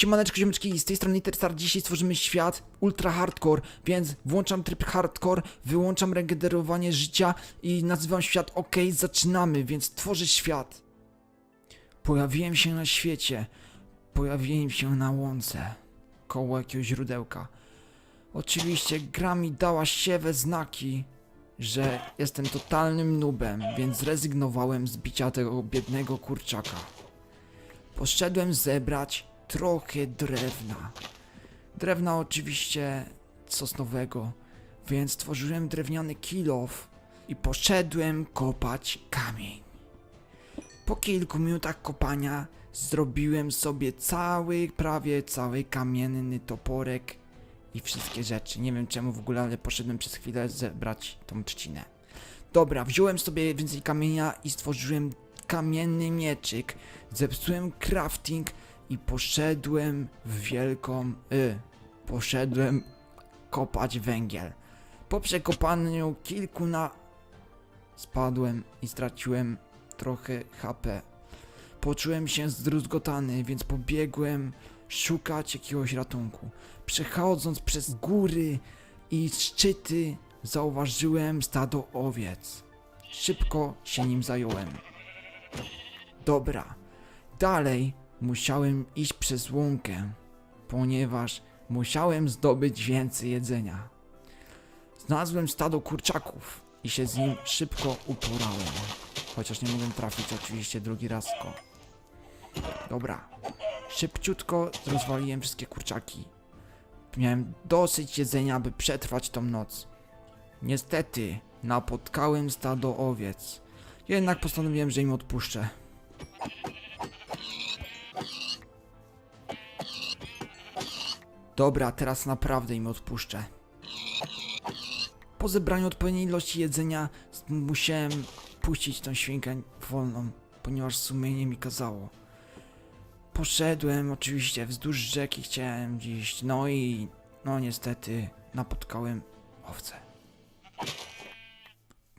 Siemaneczko, ziomeczki, z tej strony Interstar. Dzisiaj stworzymy świat ultra hardcore, więc włączam tryb hardcore, wyłączam regenerowanie życia i nazywam świat OK, zaczynamy, więc tworzę świat. Pojawiłem się na świecie, pojawiłem się na łące, koło jakiegoś źródełka. Oczywiście gra mi dała siewe znaki, że jestem totalnym nubem, więc zrezygnowałem z bicia tego biednego kurczaka. Poszedłem zebrać trochę drewna. Drewna oczywiście sosnowego, więc tworzyłem drewniany kilof i poszedłem kopać kamień. Po kilku minutach kopania zrobiłem sobie cały, prawie cały kamienny toporek i wszystkie rzeczy. Nie wiem czemu w ogóle, ale poszedłem przez chwilę zebrać tą trzcinę. Dobra, wziąłem sobie więcej kamienia i stworzyłem kamienny mieczyk. Zepsułem crafting i poszedłem w wielką. Y, poszedłem kopać węgiel. Po przekopaniu kilku na. Spadłem i straciłem trochę HP. Poczułem się zdruzgotany, więc pobiegłem szukać jakiegoś ratunku. Przechodząc przez góry i szczyty, zauważyłem stado owiec. Szybko się nim zająłem. Dobra, dalej musiałem iść przez łąkę, ponieważ musiałem zdobyć więcej jedzenia. Znalazłem stado kurczaków i się z nim szybko uporałem. Chociaż nie mogłem trafić oczywiście drugi raz tylko. Dobra, szybciutko rozwaliłem wszystkie kurczaki. Miałem dosyć jedzenia, aby przetrwać tą noc. Niestety, napotkałem stado owiec. Jednak postanowiłem, że im odpuszczę. Dobra, teraz naprawdę im odpuszczę. Po zebraniu odpowiedniej ilości jedzenia musiałem puścić tą świnkę wolną, ponieważ sumienie mi kazało. Poszedłem oczywiście wzdłuż rzeki, chciałem gdzieś, no i no niestety napotkałem owce.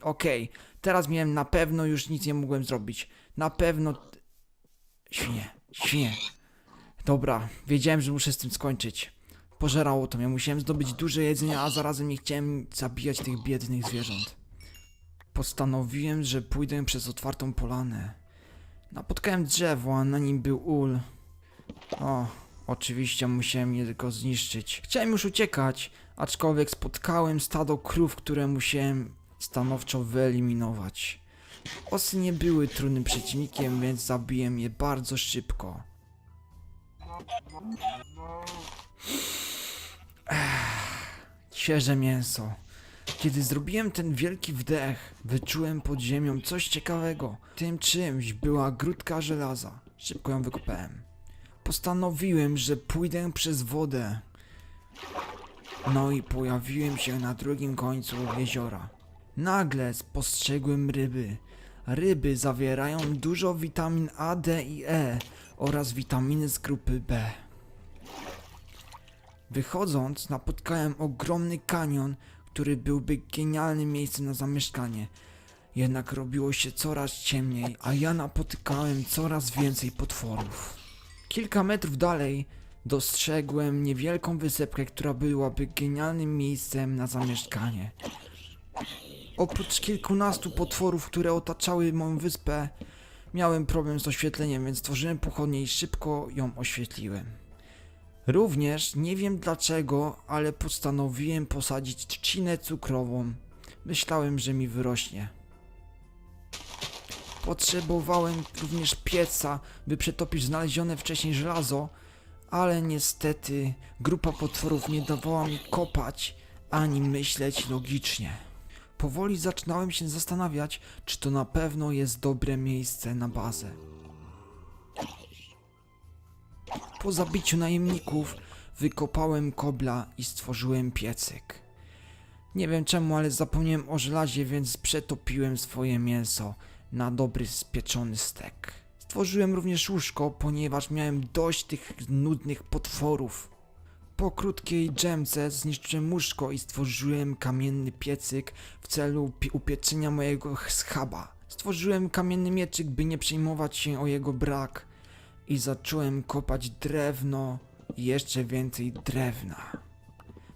Okej, teraz miałem na pewno już nic nie mogłem zrobić. Na pewno. Świnie, świnie. Dobra, wiedziałem, że muszę z tym skończyć. Pożerało to mnie, musiałem zdobyć duże jedzenie, a zarazem nie chciałem zabijać tych biednych zwierząt. Postanowiłem, że pójdę przez otwartą polanę. Napotkałem drzewo, a na nim był ul. O, oczywiście musiałem je tylko zniszczyć. Chciałem już uciekać, aczkolwiek spotkałem stado krów, które musiałem stanowczo wyeliminować. Osy nie były trudnym przeciwnikiem, więc zabiłem je bardzo szybko. Ech, świeże mięso. Kiedy zrobiłem ten wielki wdech, wyczułem pod ziemią coś ciekawego. Tym czymś była grudka żelaza. Szybko ją wykopałem. Postanowiłem, że pójdę przez wodę. No i pojawiłem się na drugim końcu jeziora. Nagle spostrzegłem ryby. Ryby zawierają dużo witamin A, D i E oraz witaminy z grupy B. Wychodząc, napotkałem ogromny kanion, który byłby genialnym miejscem na zamieszkanie. Jednak robiło się coraz ciemniej, a ja napotykałem coraz więcej potworów. Kilka metrów dalej dostrzegłem niewielką wysepkę, która byłaby genialnym miejscem na zamieszkanie. Oprócz kilkunastu potworów, które otaczały moją wyspę, miałem problem z oświetleniem, więc stworzyłem pochodnię i szybko ją oświetliłem. Również nie wiem dlaczego, ale postanowiłem posadzić trzcinę cukrową. Myślałem, że mi wyrośnie. Potrzebowałem również pieca, by przetopić znalezione wcześniej żelazo, ale niestety grupa potworów nie dawała mi kopać ani myśleć logicznie. Powoli zaczynałem się zastanawiać, czy to na pewno jest dobre miejsce na bazę. Po zabiciu najemników wykopałem kobla i stworzyłem piecyk. Nie wiem czemu, ale zapomniałem o żelazie, więc przetopiłem swoje mięso na dobry spieczony stek. Stworzyłem również łóżko, ponieważ miałem dość tych nudnych potworów. Po krótkiej dżemce zniszczyłem łóżko i stworzyłem kamienny piecyk w celu pi- upieczenia mojego schaba. Stworzyłem kamienny mieczyk, by nie przejmować się o jego brak i zacząłem kopać drewno i jeszcze więcej drewna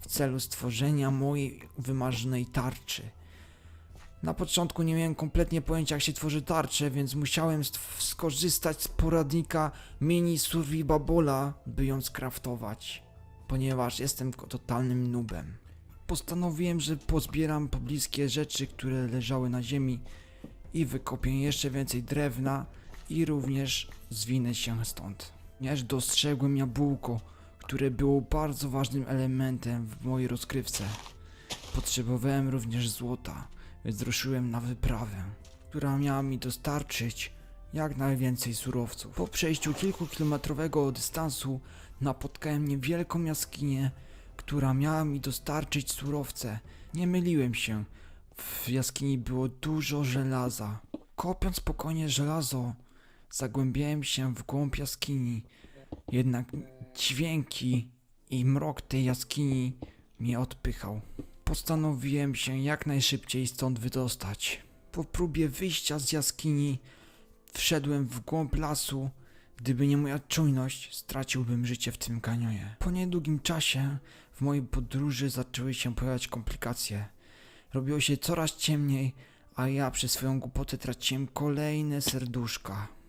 w celu stworzenia mojej wymarzonej tarczy. Na początku nie miałem kompletnie pojęcia, jak się tworzy tarczę, więc musiałem skorzystać z poradnika mini survivabola, by ją skraftować, ponieważ jestem totalnym nubem. Postanowiłem, że pozbieram pobliskie rzeczy, które leżały na ziemi i wykopię jeszcze więcej drewna i również zwinę się stąd. Aż dostrzegłem jabłko, które było bardzo ważnym elementem w mojej rozgrywce. Potrzebowałem również złota, więc ruszyłem na wyprawę, która miała mi dostarczyć jak najwięcej surowców. Po przejściu kilkukilometrowego dystansu napotkałem niewielką jaskinię, która miała mi dostarczyć surowce. Nie myliłem się. W jaskini było dużo żelaza. Kopiąc spokojnie żelazo, zagłębiałem się w głąb jaskini. Jednak dźwięki i mrok tej jaskini mnie odpychał. Postanowiłem się jak najszybciej stąd wydostać. Po próbie wyjścia z jaskini wszedłem w głąb lasu. Gdyby nie moja czujność, straciłbym życie w tym kanionie. Po niedługim czasie w mojej podróży zaczęły się pojawiać komplikacje. Robiło się coraz ciemniej, a ja przez swoją głupotę traciłem kolejne serduszka.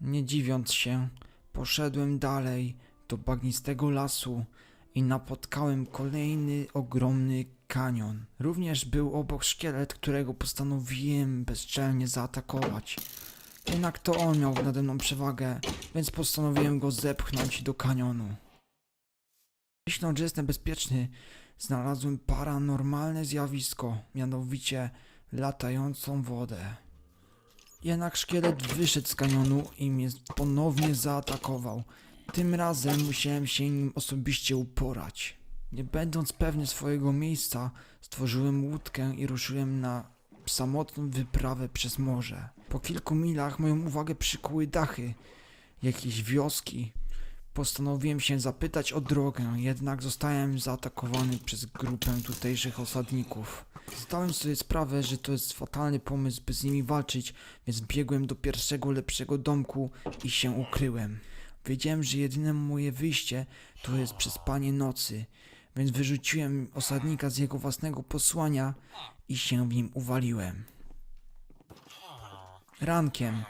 Nie dziwiąc się, poszedłem dalej do bagnistego lasu i napotkałem kolejny ogromny kanion. Również był obok szkielet, którego postanowiłem bezczelnie zaatakować. Jednak to on miał nade mną przewagę, więc postanowiłem go zepchnąć do kanionu. Myśląc, że jestem bezpieczny, znalazłem paranormalne zjawisko, mianowicie latającą wodę. Jednak szkielet wyszedł z kanionu i mnie ponownie zaatakował. Tym razem musiałem się nim osobiście uporać. Nie będąc pewny swojego miejsca, stworzyłem łódkę i ruszyłem na samotną wyprawę przez morze. Po kilku milach moją uwagę przykuły dachy, jakieś wioski. Postanowiłem się zapytać o drogę, jednak zostałem zaatakowany przez grupę tutejszych osadników. Zdałem sobie sprawę, że to jest fatalny pomysł, by z nimi walczyć, więc biegłem do pierwszego lepszego domku i się ukryłem. Wiedziałem, że jedyne moje wyjście to jest przespanie nocy, więc wyrzuciłem osadnika z jego własnego posłania i się w nim uwaliłem. Rankiem,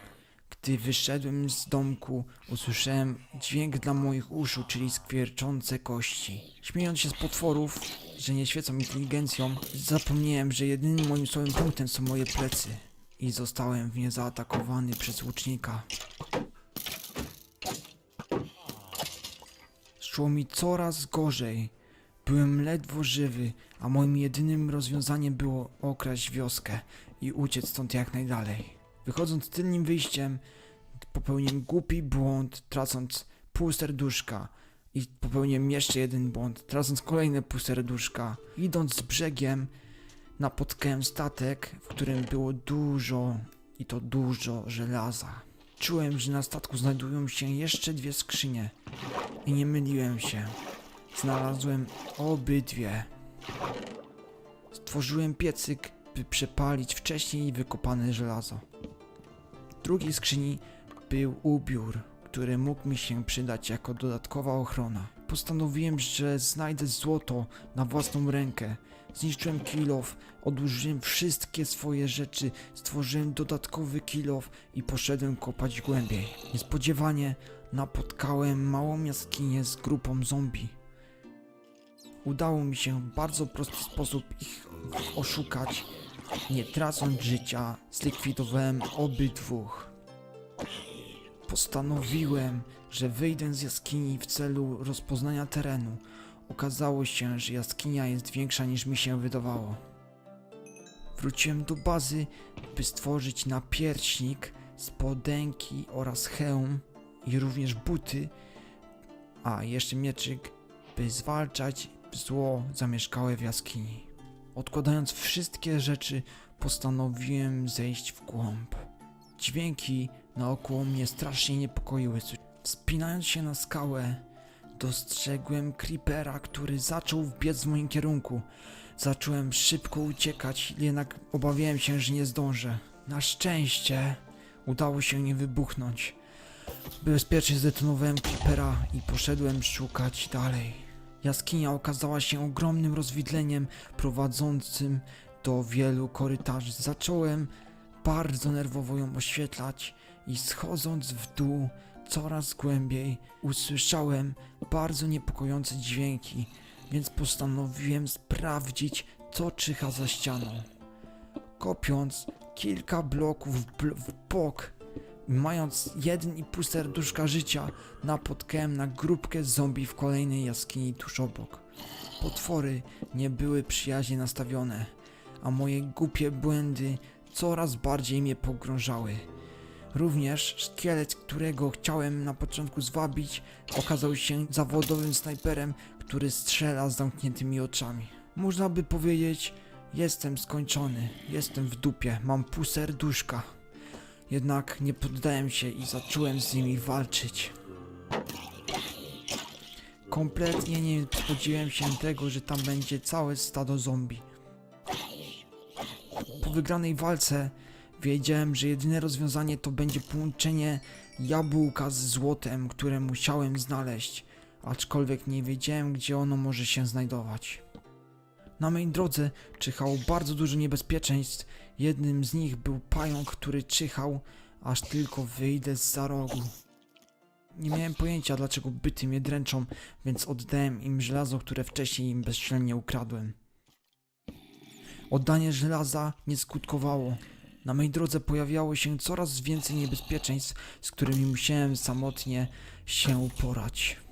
gdy wyszedłem z domku, usłyszałem dźwięk dla moich uszu, czyli skwierczące kości. Śmiejąc się z potworów, że nie świecą inteligencją, zapomniałem, że jedynym moim słabym punktem są moje plecy. I zostałem w nie zaatakowany przez łucznika. Szło mi coraz gorzej. Byłem ledwo żywy, a moim jedynym rozwiązaniem było okraść wioskę i uciec stąd jak najdalej. Wychodząc tylnym wyjściem, popełniłem głupi błąd, tracąc pół serduszka. I popełniłem jeszcze jeden błąd, tracąc kolejne pół serduszka. Idąc z brzegiem, napotkałem statek, w którym było dużo i to dużo żelaza. Czułem, że na statku znajdują się jeszcze dwie skrzynie. I nie myliłem się. Znalazłem obydwie. Stworzyłem piecyk, by przepalić wcześniej wykopane żelazo. Drugiej skrzyni był ubiór, który mógł mi się przydać jako dodatkowa ochrona. Postanowiłem, że znajdę złoto na własną rękę. Zniszczyłem kilof, odłożyłem wszystkie swoje rzeczy, stworzyłem dodatkowy kilof i poszedłem kopać głębiej. Niespodziewanie napotkałem małą jaskinię z grupą zombie. Udało mi się w bardzo prosty sposób ich oszukać. Nie tracąc życia, zlikwidowałem obydwóch. Postanowiłem, że wyjdę z jaskini w celu rozpoznania terenu. Okazało się, że jaskinia jest większa niż mi się wydawało. Wróciłem do bazy, by stworzyć napierśnik, spodenki oraz hełm i również buty, a jeszcze mieczyk, by zwalczać zło zamieszkałe w jaskini. Odkładając wszystkie rzeczy, postanowiłem zejść w głąb. Dźwięki naokoło mnie strasznie niepokoiły. Wspinając się na skałę, dostrzegłem creepera, który zaczął wbiec w moim kierunku. Zacząłem szybko uciekać, jednak obawiałem się, że nie zdążę. Na szczęście udało się nie wybuchnąć, Bezpiecznie zdetonowałem creepera i poszedłem szukać dalej. Jaskinia okazała się ogromnym rozwidleniem prowadzącym do wielu korytarzy. Zacząłem bardzo nerwowo ją oświetlać i schodząc w dół coraz głębiej usłyszałem bardzo niepokojące dźwięki, więc postanowiłem sprawdzić, co czyha za ścianą. Kopiąc kilka bloków w, w bok, mając jeden i pół serduszka życia, napotkałem na grupkę zombie w kolejnej jaskini tuż obok. Potwory nie były przyjaźnie nastawione, a moje głupie błędy coraz bardziej mnie pogrążały. Również szkielet, którego chciałem na początku zwabić, okazał się zawodowym snajperem, który strzela z zamkniętymi oczami. Można by powiedzieć, jestem skończony, jestem w dupie, mam pół serduszka. Jednak nie poddałem się i zacząłem z nimi walczyć. Kompletnie nie spodziewałem się tego, że tam będzie całe stado zombie. Po wygranej walce wiedziałem, że jedyne rozwiązanie to będzie połączenie jabłka z złotem, które musiałem znaleźć, aczkolwiek nie wiedziałem, gdzie ono może się znajdować. Na mojej drodze czyhało bardzo dużo niebezpieczeństw. Jednym z nich był pająk, który czyhał, aż tylko wyjdę z za rogu. Nie miałem pojęcia, dlaczego byty mnie dręczą, więc oddałem im żelazo, które wcześniej im bezczelnie ukradłem. Oddanie żelaza nie skutkowało. Na mojej drodze pojawiało się coraz więcej niebezpieczeństw, z którymi musiałem samotnie się uporać.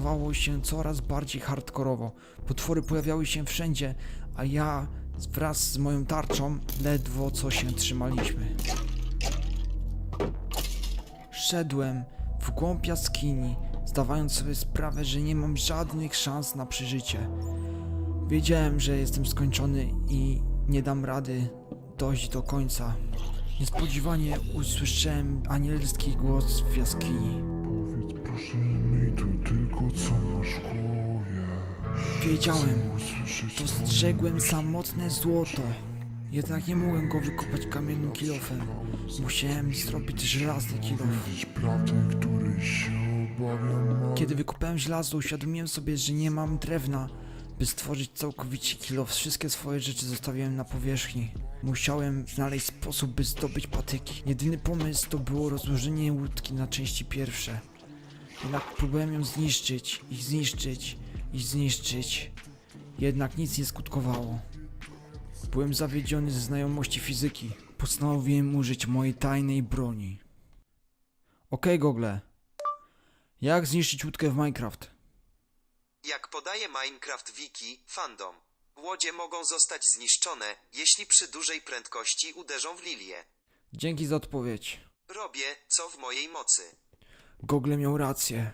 Stawało się coraz bardziej hardkorowo. Potwory pojawiały się wszędzie, a ja wraz z moją tarczą ledwo co się trzymaliśmy. Szedłem w głąb jaskini, zdawając sobie sprawę, że nie mam żadnych szans na przeżycie. Wiedziałem, że jestem skończony i nie dam rady dojść do końca. Niespodziewanie usłyszałem anielski głos w jaskini. Powiedz proszę mi tu tylko Wiedziałem, dostrzegłem samotne złoto. Jednak nie mogłem go wykopać kamiennym kilofem. Musiałem zrobić żelazny kilof. Kiedy wykopałem żelazo, uświadomiłem sobie, że nie mam drewna, by stworzyć całkowicie kilof. Wszystkie swoje rzeczy zostawiłem na powierzchni. Musiałem znaleźć sposób, by zdobyć patyki. Jedyny pomysł to było rozłożenie łódki na części pierwsze. Jednak próbowałem ją zniszczyć i zniszczyć i zniszczyć. Jednak nic nie skutkowało. Byłem zawiedziony ze znajomości fizyki. Postanowiłem użyć mojej tajnej broni. Okej, Gogle. Jak zniszczyć łódkę w Minecraft? Jak podaje Minecraft Wiki, fandom, łodzie mogą zostać zniszczone, jeśli przy dużej prędkości uderzą w lilię. Dzięki za odpowiedź. Robię, co w mojej mocy. Gogle miał rację.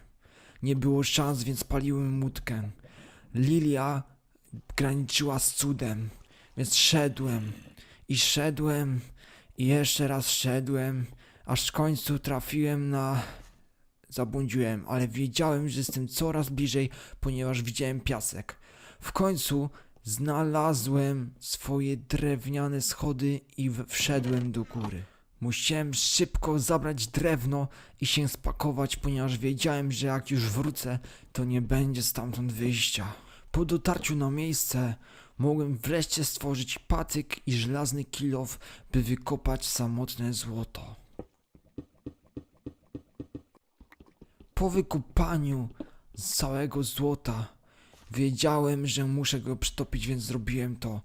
Nie było szans, więc paliłem łódkę. Lilia graniczyła z cudem, więc szedłem i szedłem i jeszcze raz szedłem, aż w końcu trafiłem na... Zabłądziłem, ale wiedziałem, że jestem coraz bliżej, ponieważ widziałem piasek. W końcu znalazłem swoje drewniane schody i wszedłem do góry. Musiałem szybko zabrać drewno i się spakować, ponieważ wiedziałem, że jak już wrócę, to nie będzie stamtąd wyjścia. Po dotarciu na miejsce mogłem wreszcie stworzyć patyk i żelazny kilof, by wykopać samotne złoto. Po wykopaniu z całego złota wiedziałem, że muszę go przytopić, więc zrobiłem to.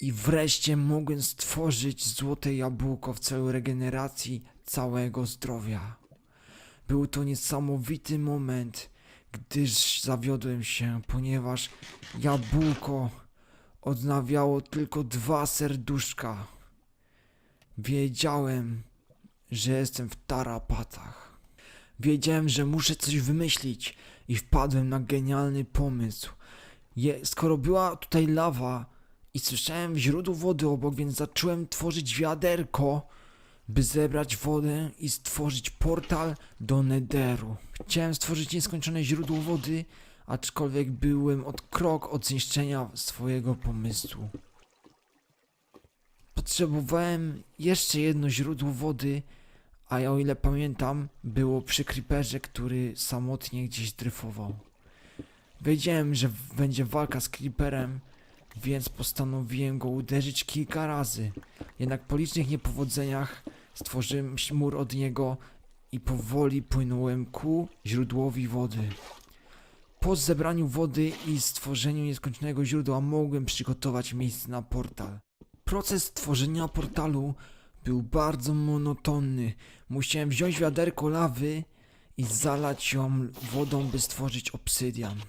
I wreszcie mogłem stworzyć złote jabłko w celu regeneracji całego zdrowia. Był to niesamowity moment, gdyż zawiodłem się, ponieważ jabłko odnawiało tylko dwa serduszka. Wiedziałem, że jestem w tarapatach. Wiedziałem, że muszę coś wymyślić i wpadłem na genialny pomysł. Je, skoro była tutaj lawa i słyszałem źródło wody obok, więc zacząłem tworzyć wiaderko, by zebrać wodę i stworzyć portal do Nederu. Chciałem stworzyć nieskończone źródło wody, aczkolwiek byłem od krok od zniszczenia swojego pomysłu. Potrzebowałem jeszcze jedno źródło wody, a ja o ile pamiętam, było przy creeperze, który samotnie gdzieś dryfował. Wiedziałem, że będzie walka z creeperem, więc postanowiłem go uderzyć kilka razy. Jednak po licznych niepowodzeniach stworzyłem mur od niego i powoli płynąłem ku źródłowi wody. Po zebraniu wody i stworzeniu nieskończonego źródła mogłem przygotować miejsce na portal. Proces tworzenia portalu był bardzo monotonny. Musiałem wziąć wiaderko lawy i zalać ją wodą, by stworzyć obsydian.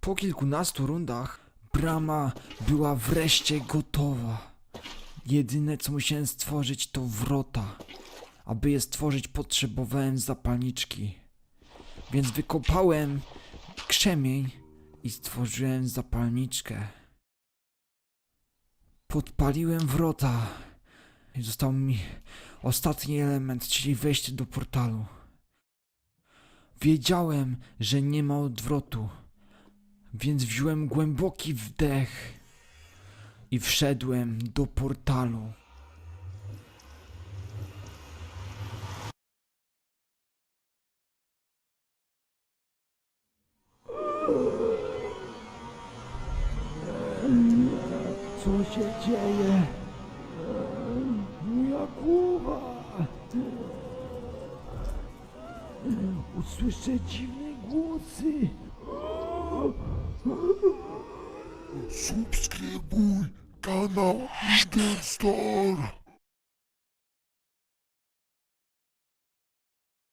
Po kilkunastu rundach brama była wreszcie gotowa. Jedyne co musiałem stworzyć to wrota. Aby je stworzyć potrzebowałem zapalniczki. Więc wykopałem krzemień i stworzyłem zapalniczkę. Podpaliłem wrota i został mi ostatni element, czyli wejście do portalu. Wiedziałem, że nie ma odwrotu, więc wziąłem głęboki wdech i wszedłem do portalu. Co się dzieje? Głowa! Usłyszę dziwne głosy. Subscribuj kanał Mister Star.